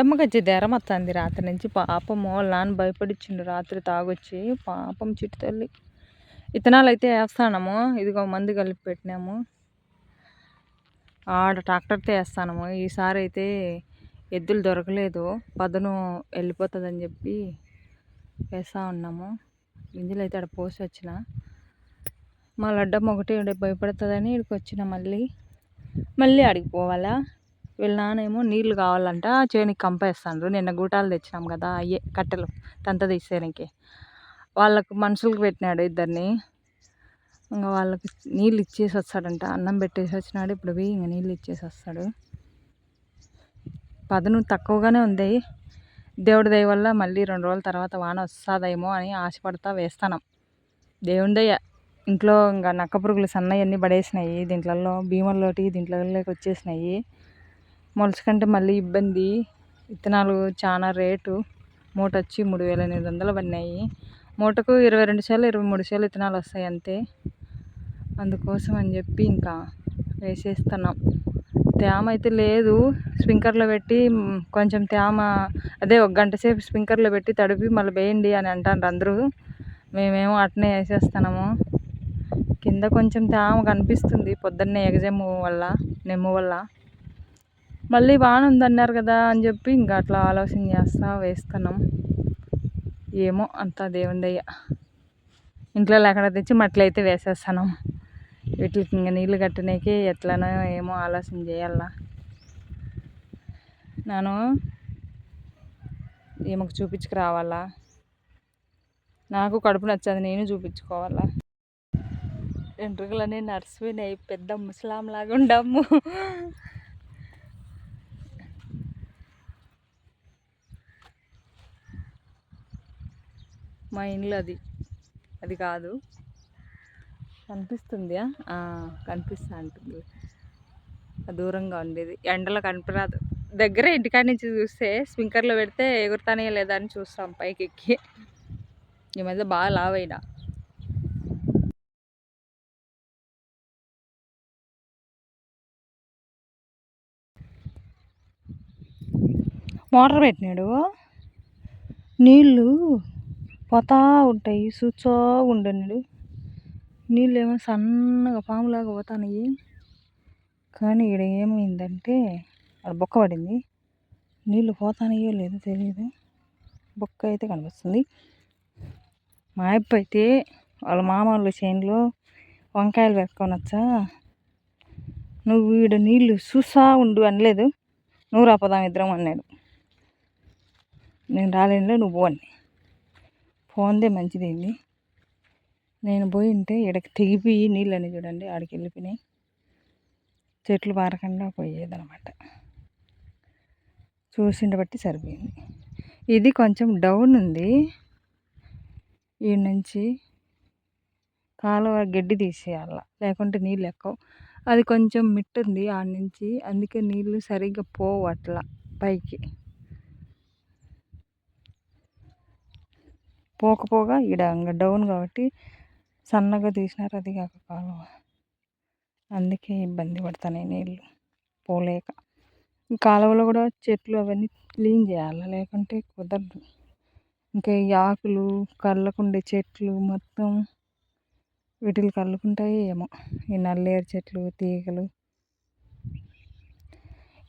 అమ్మకొచ్చి జ్వరం వస్తుంది రాత్రి నుంచి పాపము లాన్ భయపడిచ్చిండు రాత్రి తాగొచ్చి. పాపం చిట్టు తల్లి. ఇతనాలు అయితే వేస్తానము. ఇదిగో మందు కలిపి పెట్టినాము. ఆడ ట్రాక్టర్తో వేస్తానము. ఈసారి అయితే ఎద్దులు దొరకలేదు. పదను వెళ్ళిపోతుందని చెప్పి వేస్తూ ఉన్నాము. గింజలు అయితే అక్కడ పోసి వచ్చిన. మా లడ్డమ్మ ఒకటి భయపడుతుందని ఇక్కడికి వచ్చిన మళ్ళీ మళ్ళీ అడిగిపోవాలా వీళ్ళ నానేమో నీళ్ళు కావాలంట చేనికి కంపేస్తాండ్రు. నిన్న గూటాలు తెచ్చినాం కదా అయ్యే కట్టెలు తంత తీసేయడానికి వాళ్ళకు మనుషులకు పెట్టినాడు ఇద్దరిని. ఇంకా వాళ్ళకి నీళ్ళు ఇచ్చేసి వస్తాడంట. అన్నం పెట్టేసి వచ్చినాడు. ఇప్పుడు పోయి ఇంకా నీళ్ళు ఇచ్చేసి వస్తాడు. పదను తక్కువగానే ఉంది. దేవుడి దయ వల్ల మళ్ళీ రెండు రోజుల తర్వాత వాన వస్తుందేమో అని ఆశపడతా వేస్తాను. దేవుడిదయ్య ఇంట్లో ఇంకా నక్క పురుగులు సన్నవి అన్నీ పడేసినాయి. దీంట్లలో భీమల్లోటి దీంట్లోకి వచ్చేసినాయి. మొలచకంటే మళ్ళీ ఇబ్బంది. విత్తనాలు చాలా రేటు. మూట వచ్చి మూడు వేల ఎనిమిది వందలు పడినాయి. మూటకు ఇరవై రెండు సార్లు ఇరవై మూడు సార్లు విత్తనాలు వస్తాయి అంతే. అందుకోసం అని చెప్పి ఇంకా వేసేస్తున్నాం. తేమ అయితే లేదు. స్ప్రింక్లర్లో పెట్టి కొంచెం తేమ అదే ఒక గంట సేపు స్ప్రింక్లర్లో పెట్టి తడిపి మళ్ళీ వేయండి అని అంటారు అందరూ. మేమేమో అట్నే వేసేస్తున్నాము. కింద కొంచెం తేమ కనిపిస్తుంది పొద్దున్నే ఎగజెమ్ము వల్ల నెమ్ము వల్ల. మళ్ళీ వాన ఉందన్నారు కదా అని చెప్పి ఇంకా అట్లా ఆలోచన చేస్తా వేస్తున్నాం. ఏమో అంతా దేవుందయ్య ఇంట్లో లేకుండా తెచ్చి మట్లయితే వేసేస్తాను వీటికి ఇంకా నీళ్ళు కట్టడానికి ఎట్లనో ఏమో ఆలోచన చేయాలా. నేను ఏమకు చూపించుకు రావాలా? నాకు కడుపు నచ్చదు నేను చూపించుకోవాలా? వెంట్రుకలన్నీ నర్సిపోయినాయి పెద్ద ముసలాంలాగా ఉండము మా ఇంట్లో అది. అది కాదు. కనిపిస్తుంది కనిపిస్తా అంటుంది. దూరంగా ఉండేది. ఎండలో కనిపిరాదు. దగ్గర ఇంటికాడ నుంచి చూస్తే స్ప్రింకర్లో పెడితే ఎగురుతానే లేదా అని చూస్తాం పైకి ఎక్కి ఈ మధ్య బాగా లావైనా మోటార్ పెట్టినాడు. నీళ్ళు పోతా ఉంటాయి చూచో ఉండడు నీళ్ళు ఏమో సన్నగా పాములాగా పోతాయి కానీ ఇక్కడ ఏమైందంటే అది బొక్క పడింది. నీళ్ళు పోతానయో లేదో తెలియదు బొక్క అయితే కనిపిస్తుంది. మా అప్ప అయితే వాళ్ళ మామూలు చేనులో వంకాయలు పెట్టుకోనొచ్చా నువ్వు ఈడ నీళ్ళు చూసా ఉండు అనలేదు. నువ్వు రాపదాం ఇద్దరం అన్నాడు. నేను రాలేనులే నువ్వు పోండి పోందే మంచిదైంది. నేను పోయి ఉంటే ఇక్కడికి తెగిపోయి నీళ్ళని చూడండి ఆడికి వెళ్ళిపోయినాయి. చెట్లు పారకుండా పోయేదనమాట చూసిండ బట్టి సరిపోయింది. ఇది కొంచెం డౌన్ ఉంది. ఈ నుంచి కాలువ గడ్డి తీసేయాల లేకుంటే నీళ్ళు ఎక్కువ. అది కొంచెం మిట్టుంది ఆడ నుంచి అందుకే నీళ్ళు సరిగ్గా పోవు అట్లా పైకి. పోకపోగా ఈడ డౌన్ కాబట్టి సన్నగా తీసినారు అది కాక కాలువ. అందుకే ఇబ్బంది పడుతున్నాయి నీళ్ళు పోలేక. ఈ కాలువలో కూడా చెట్లు అవన్నీ క్లీన్ చేయాలి లేకుంటే కుదరదు. ఇంకా ఈ ఆకులు కళ్ళకుండే చెట్లు మొత్తం వీటికి కళ్ళుకుంటాయి ఏమో. ఈ నల్లేరు చెట్లు తీగలు.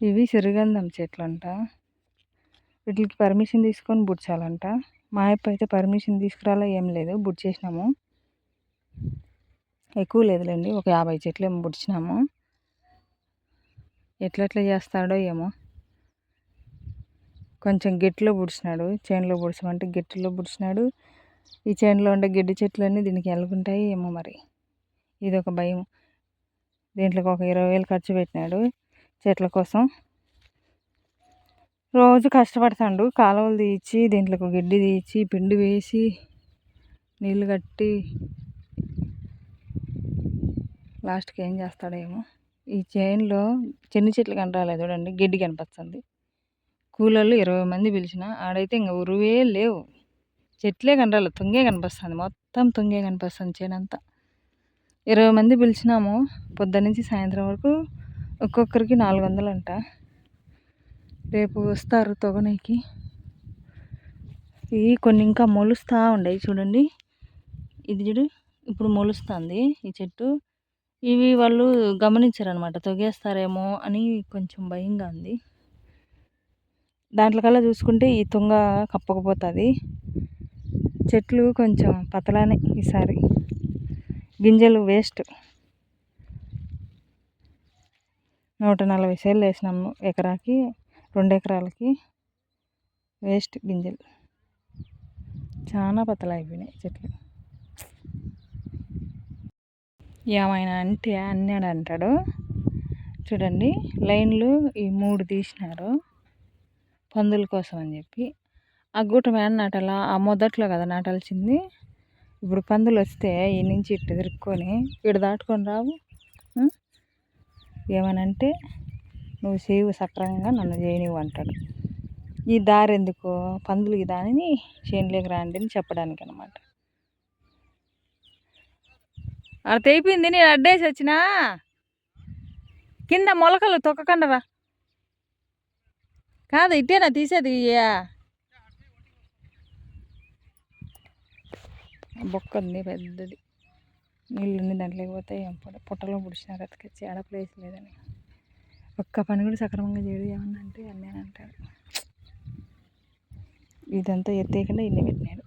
ఇవి సిరిగంధం చెట్లు అంట వీటికి పర్మిషన్ తీసుకొని బుడ్చాలంట. మా అప్ప అయితే పర్మిషన్ తీసుకురాలా ఏం లేదు. బుడ్ చేసినాము. ఎక్కువ లేదులేండి ఒక యాభై చెట్లు ఏమో బుడిచినాము ఎట్లెట్లా చేస్తాడో ఏమో. కొంచెం గట్టిలో బుడిచినాడు చేనులో బుడిచమంటే గట్టిలో బుడిచినాడు ఈ చేనులో ఉండే గడ్డి చెట్లు అన్నీ దీనికి వెళ్ళుకుంటాయి ఏమో మరి. ఇది ఒక భయం. దీంట్లోకి ఒక ఇరవై వేలు ఖర్చు పెట్టినాడు చెట్ల కోసం. రోజు కష్టపడతాడు. కాలువలు తీయించి దీంట్లోకి గడ్డి తీయించి పిండి వేసి నీళ్ళు కట్టి లాస్ట్కి ఏం చేస్తాడేమో. ఈ చేనులో చిన్న చెట్లు కనరాలేదు చూడండి. గడ్డి కనిపిస్తుంది కూలోళ్ళు ఇరవై మంది పిలిచిన ఆడైతే ఇంకా ఉరువే లేవు. చెట్లే కనరాలేదు తుంగే కనిపిస్తుంది మొత్తం తుంగే కనిపిస్తుంది చేనంతా ఇరవై మంది పిలిచినాము. పొద్దున్నుంచి సాయంత్రం వరకు ఒక్కొక్కరికి నాలుగు వందలు అంట రేపు వస్తారు తొగనీకి. ఇవి కొన్ని ఇంకా మొలుస్తూ ఉండయి చూడండి. ఇది చూడు ఇప్పుడు మొలుస్తుంది ఈ చెట్టు. ఇవి వాళ్ళు గమనించారనమాట తొగేస్తారేమో అని కొంచెం భయంగా ఉంది. దాంట్లో కల్లా చూసుకుంటే ఈ తుంగ కప్పకపోతుంది. చెట్లు కొంచెం పతలానే ఈసారి. గింజలు వేస్ట్. నూట నలభై సేలు వేసినాము ఎకరాకి. రెండు ఎకరాలకి వేస్ట్ గింజలు. చాలా పతల అయిపోయినాయి చెట్లు. ఏమైనా అంటే అన్నాడు అంటాడు. చూడండి లైన్లు ఈ మూడు తీసినారు. పందుల కోసం అని చెప్పి. ఆ గుట్ట మేడ నాటాల? ఆ మొదట్లో కదా నాటాల్సింది. ఇప్పుడు పందులు వస్తే ఈ నుంచి ఇటు తిరుక్కొని ఇటు దాటుకొని రావు. ఏమనంటే నువ్వు చేయవు సక్రమంగా నన్ను చేయనివ్వు అంటాడు. ఈ దారి ఎందుకు? పందులు దానిని చేనులోకి రాండి అని చెప్పడానికి అనమాట అక్కడ తెయిపోయింది నేను అడ్డేసి వచ్చినా కింద మొలకలు తొక్కకండరా కాదు ఇట్టేనా తీసేది బొక్క ఉంది పెద్దది. నీళ్ళు ఉంది దాంట్లోకి పోతే పొట్టలో పుడిచినారు అతకొచ్చి ఆడ ప్లేస్ లేదని. ఒక్క పని కూడా సక్రమంగా చేయడు. ఏమన్నా అంటే అన్నీ అంటాడు. ఇదంతా ఎత్తేయకుండా ఇన్ని పెట్టినాడు